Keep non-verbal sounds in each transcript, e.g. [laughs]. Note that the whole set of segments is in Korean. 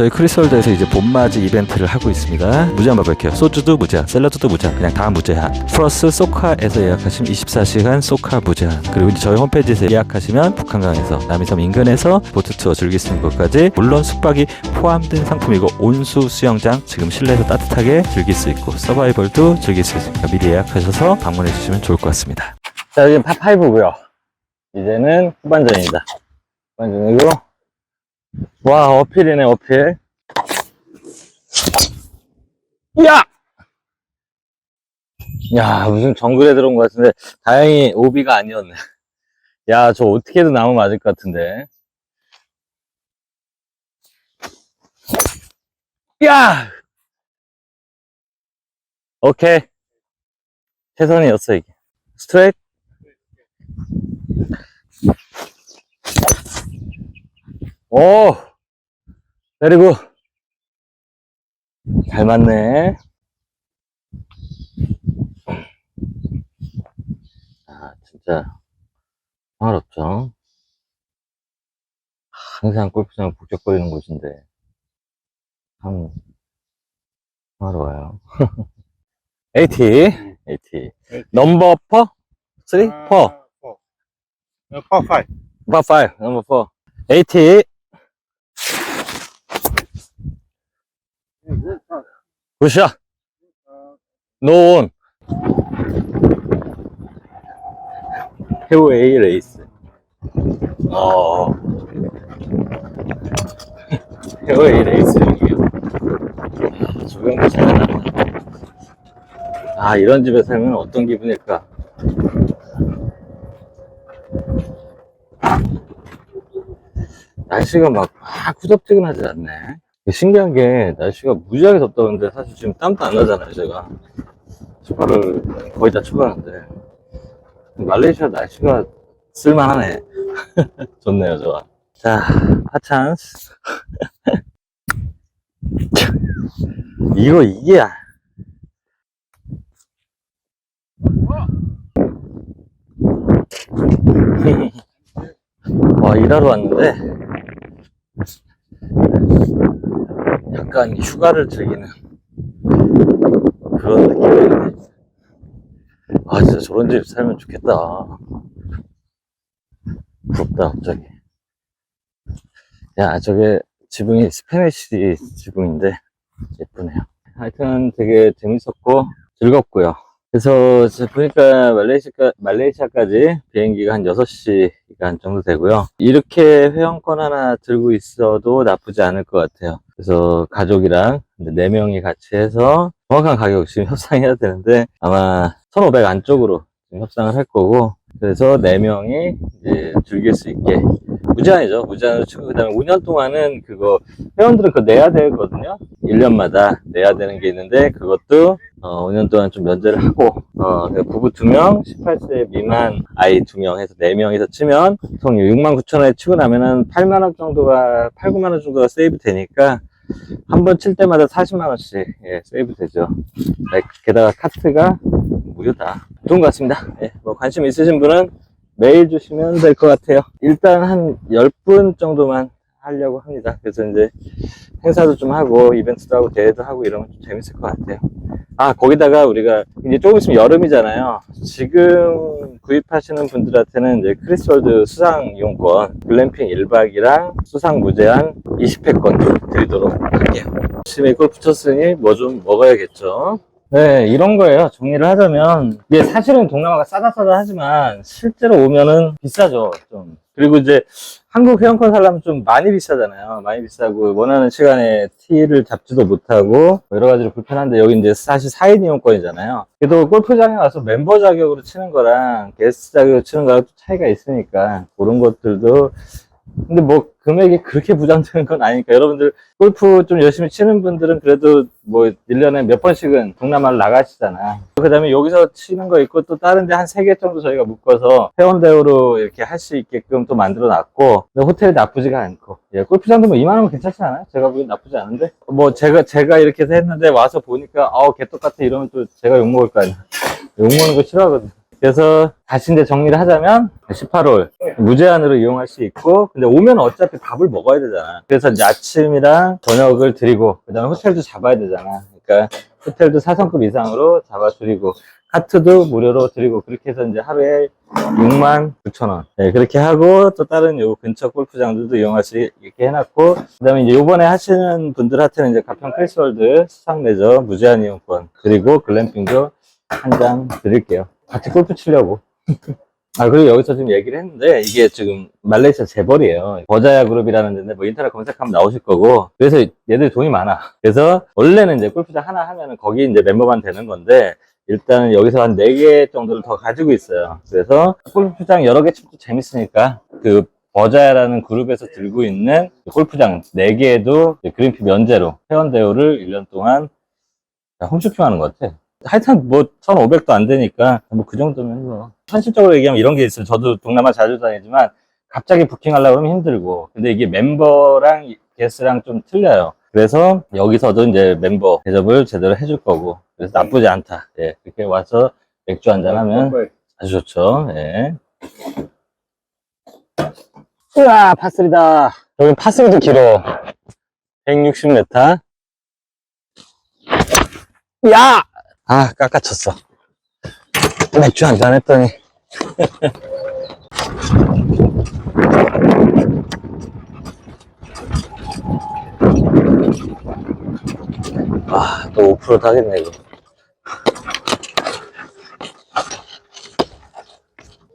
저희 크리스월드에서 이제 봄맞이 이벤트를 하고 있습니다. 무제한 바베큐, 소주도 무제한, 샐러드도 무제한, 그냥 다 무제한. 플러스 소카에서 예약하시면 24시간 소카 무제한. 그리고 이제 저희 홈페이지에서 예약하시면 북한강에서 남이섬 인근에서 보트 투어 즐길 수 있는 것까지 물론 숙박이 포함된 상품이고 온수 수영장 지금 실내에서 따뜻하게 즐길 수 있고 서바이벌도 즐길 수 있으니까 미리 예약하셔서 방문해 주시면 좋을 것 같습니다. 자, 여기 파5고요 이제는 후반전입니다. 후반전이고, 와, 어필이네, 어필. 야! 야, 무슨 정글에 들어온 것 같은데, 다행히 오비가 아니었네. 야, 저 어떻게든 나무 맞을 것 같은데. 야! 오케이. 최선이었어, 이게. 스트레이트. 오! 베리고. 잘 맞네. 아, 진짜. 상관없죠. 항상 골프장 북적거리는 곳인데. 참, 상관없어요. AT, AT. 넘버 4? 3? 4? four. No, four, five. Number 5, number 4. AT. 굿샷. 노온. 해외 A 레이스. 어. 해외 A 레이스 여기요. 조경도 잘한다. 아, 이런 집에 살면 어떤 기분일까? 날씨가 막, 막 후덥지근하지 않네. 신기한 게, 날씨가 무지하게 덥다는데, 사실 지금 땀도 안 나잖아요, 제가. 휴가를 거의 다 출발하는데. 말레이시아 날씨가 쓸만하네. [laughs] 좋네요, 좋아. 자, 하찬스. [laughs] 이거, 이게, 아- [laughs] 와, 일하러 왔는데, 약간 휴가를 즐기는 그런 느낌이네. 아, 진짜 저런 집 살면 좋겠다. 부럽다, 갑자기. 야, 저게 지붕이 스페니시 지붕인데, 예쁘네요. 하여튼 되게 재밌었고, 즐겁고요. 그래서 저 보니까 말레이시아, 말레이시아까지 비행기가 한 6시간 정도 되고요. 이렇게 회원권 하나 들고 있어도 나쁘지 않을 것 같아요. 그래서 가족이랑 4명이 같이 해서 정확한 가격 지금 [laughs] 협상해야 되는데 아마 1,500 안쪽으로 협상을 할 거고 그래서 4명이 이제 즐길 수 있게 무제한이죠. 무제한으로 치고 그다음에 5년 동안은 그거 회원들은 그거 내야 되거든요. 1년마다 내야 되는 게 있는데 그것도 어, 5년 동안 좀 면제를 하고 어, 그 부부 2명, 18세 미만 아이 2명 해서 4명이서 치면 총 6만 9천 원에 치고 나면은 8만 원 정도가 8, 9만 원 정도가 세이브 되니까 한 번 칠 때마다 40만 원씩 예, 세이브 되죠. 네, 게다가 카트가 무료다. 좋은 것 같습니다. 예, 뭐 관심 있으신 분은 메일 주시면 될 것 같아요. 일단 한 10분 정도만 하려고 합니다. 그래서 이제 행사도 좀 하고 이벤트도 하고 대회도 하고 이러면 좀 재밌을 것 같아요. 아 거기다가 우리가 이제 조금 있으면 여름이잖아요. 지금 구입하시는 분들한테는 이제 크리스월드 수상 이용권 글램핑 1박이랑 수상 무제한 20회권 드리도록 할게요. 열심히 골프 쳤으니 뭐 좀 먹어야겠죠. 네, 이런 거예요. 정리를 하자면, 이게 사실은 동남아가 싸다 싸다 하지만, 실제로 오면은 비싸죠, 좀. 그리고 이제, 한국 회원권 살려면 좀 많이 비싸잖아요. 많이 비싸고, 원하는 시간에 티를 잡지도 못하고, 여러 가지로 불편한데, 여기 이제 사실 4인 이용권이잖아요. 그래도 골프장에 와서 멤버 자격으로 치는 거랑, 게스트 자격으로 치는 거랑 또 차이가 있으니까, 그런 것들도, 근데 뭐, 금액이 그렇게 부담되는 건 아니니까, 여러분들, 골프 좀 열심히 치는 분들은 그래도 뭐 1년에 몇 번씩은 동남아를 나가시잖아. 그 다음에 여기서 치는 거 있고 또 다른 데한세개 정도 저희가 묶어서 회원 대우로 이렇게 할 수 있게끔 또 만들어 놨고 호텔이 나쁘지가 않고 예, 골프장도 뭐 이만하면 괜찮지 않아요? 제가 보기엔 나쁘지 않은데 뭐 제가 제가 이렇게 했는데 와서 보니까 아우 개떡같아 이러면 또 제가 욕먹을 거 아니야 욕먹는 거 싫어하거든 그래서 다시 이제 정리를 하자면 18홀 무제한으로 이용할 수 있고 근데 오면 어차피 밥을 먹어야 되잖아. 그래서 이제 아침이랑 저녁을 드리고 그 다음에 호텔도 잡아야 되잖아. 그러니까 호텔도 4성급 이상으로 잡아드리고 카트도 무료로 드리고 그렇게 해서 이제 하루에 6만 9천 원. 네, 그렇게 하고 또 다른 요 근처 골프장들도 이용할 수 있게 해놨고 그 다음에 이제 요번에 하시는 분들한테는 이제 가평 크리스월드 수상 레저 무제한 이용권 그리고 글램핑도 한 장 드릴게요. 같이 골프 치려고. 아, 그리고 여기서 지금 얘기를 했는데, 이게 지금 말레이시아 재벌이에요. 버자야 그룹이라는 데인데, 뭐 인터넷 검색하면 나오실 거고, 그래서 얘들이 돈이 많아. 그래서, 원래는 이제 골프장 하나 하면은 거기 이제 멤버만 되는 건데, 일단은 여기서 한 4개 정도를 더 가지고 있어요. 그래서 골프장 여러 개 치도 재밌으니까, 그, 버자야라는 그룹에서 들고 있는 골프장 4개에도 그린피 면제로 회원 대우를 1년 동안 홈쇼핑 하는 것 같아. 하여튼 뭐 1,500도 안 되니까 뭐 그 정도면 뭐 현실적으로 얘기하면 이런 게 있어요. 저도 동남아 자주 다니지만 갑자기 부킹하려고 하면 힘들고 근데 이게 멤버랑 게스랑 좀 틀려요. 그래서 여기서도 이제 멤버 대접을 제대로 해줄 거고 그래서 나쁘지 않다. 예, 이렇게 와서 맥주 한잔 하면 아주 좋죠. 예. 우와 파스리다. 여긴 파스리도 길어. 160m. 야! 아, 깎아쳤어. 맥주 한잔 했더니. [laughs] 아, 또 5% 타겠네, 이거.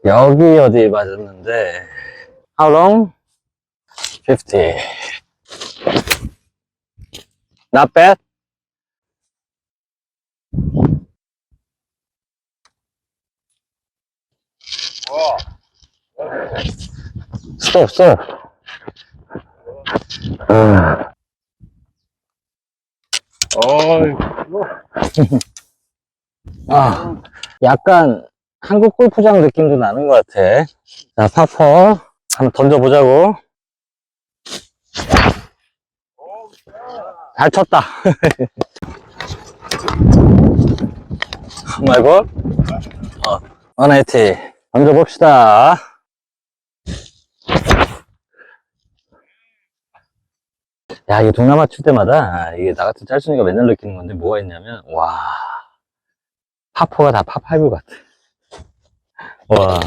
여기 어디 맞았는데. How long? 50. Not bad. 스톱, 스톱. 아, 아, 약간 한국 골프장 느낌도 나는 것 같아. 자, 파퍼. 한번 던져보자고. 잘 쳤다. [laughs] 말고. 어, 원에티. 던져봅시다. 야, 이게 동남아 칠 때마다 이게 나 같은 짤순이가 맨날 느끼는 건데 뭐가 있냐면, 와. 파포가 다 파5 같아. 와.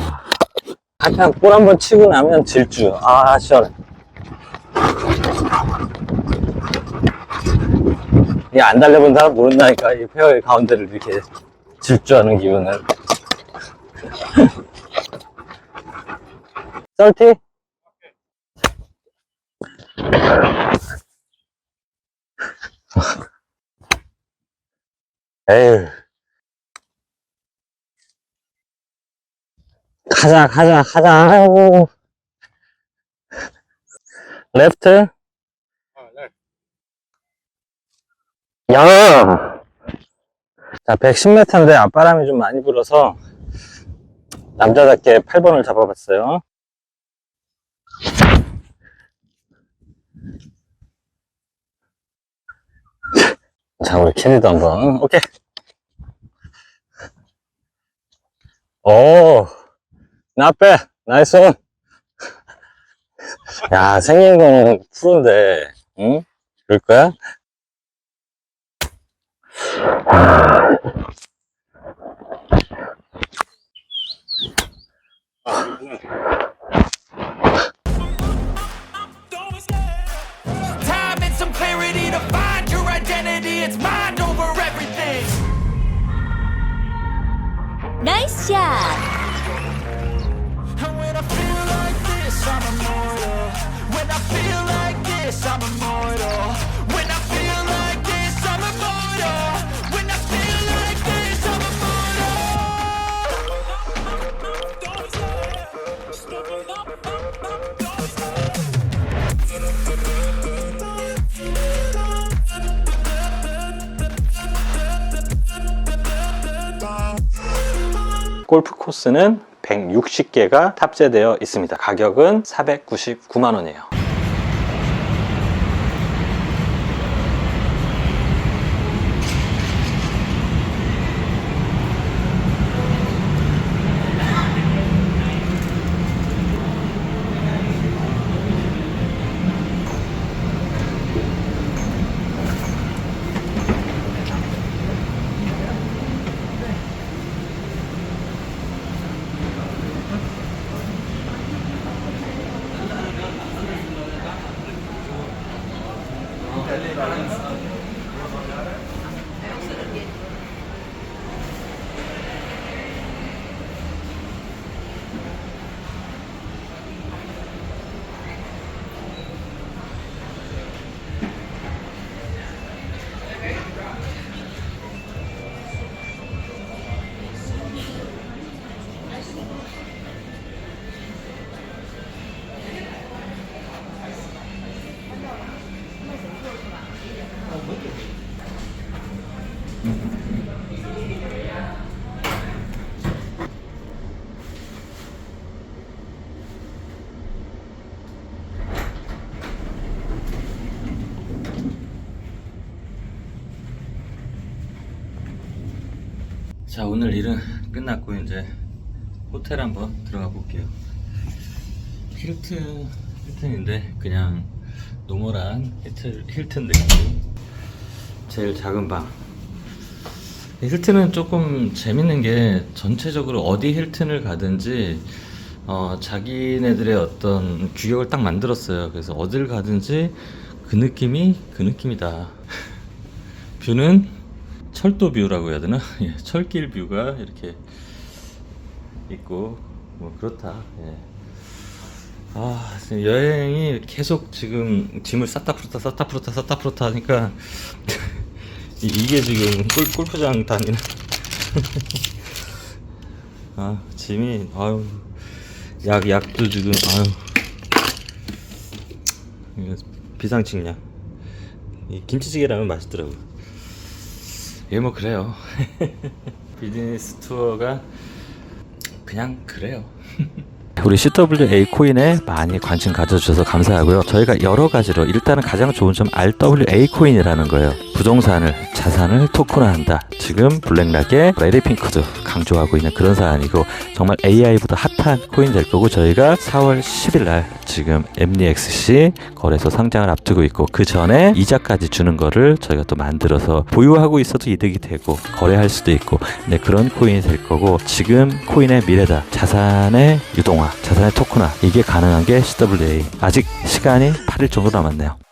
그냥 볼 한 번 치고 나면 질주. 아, 시원해. 이게 안 달려본 사람 모른다니까. 이 페어의 가운데를 이렇게 질주하는 기분을. 썰티? 에휴. 가자, 가자, 가자. 아이고. 레프트? 아, 네. 야! 자, 110m인데 앞바람이 좀 많이 불어서 남자답게 8번을 잡아봤어요. 자, 우리 캐디도 한번. 오케이. 오, 나빼, 나이스 온. 야, 생긴 거는 프로인데, 응? 그럴 거야? 골프 코스는 160개가 탑재되어 있습니다. 가격은 499만 원이에요. 자 오늘 일은 끝났고 이제 호텔 한번 들어가 볼게요. 힐튼 힐튼인데 그냥 노멀한 힐튼, 힐튼 느낌 제일 작은 방. 힐튼은 조금 재밌는 게 전체적으로 어디 힐튼을 가든지 어, 자기네들의 어떤 규격을 딱 만들었어요. 그래서 어딜 가든지 그 느낌이 그 느낌이다. [laughs] 뷰는 철도 뷰라고 해야 되나? [laughs] 예, 철길 뷰가 이렇게 있고 뭐 그렇다. 예. 아 여행이 계속 지금 짐을 쌌다 풀었다 쌌다 풀었다 쌌다 풀었다 하니까 [laughs] 이- 이게 지금 골, 골프장 다니는 [laughs] 아 짐이 아유 약 약도 지금 아유 비상식량 이 김치찌개라면 맛있더라고. 예, 뭐 그래요. [laughs] 비즈니스 투어가 그냥 그래요. [laughs] 우리 CWA 코인에 많이 관심 가져주셔서 감사하고요. 저희가 여러 가지로 일단은 가장 좋은 점 RWA 코인이라는 거예요. 부동산을 자산을 토큰화한다. 지금 블랙락의 레리 핑크도 강조하고 있는 그런 사안이고 정말 AI보다 핫한 코인 될 거고 저희가 4월 10일 날 지금 MDXC 거래소 상장을 앞두고 있고 그 전에 이자까지 주는 거를 저희가 또 만들어서 보유하고 있어도 이득이 되고 거래할 수도 있고 네, 그런 코인이 될 거고 지금 코인의 미래다. 자산의 유동화, 자산의 토큰화 이게 가능한 게 CWA. 아직 시간이 8일 정도 남았네요.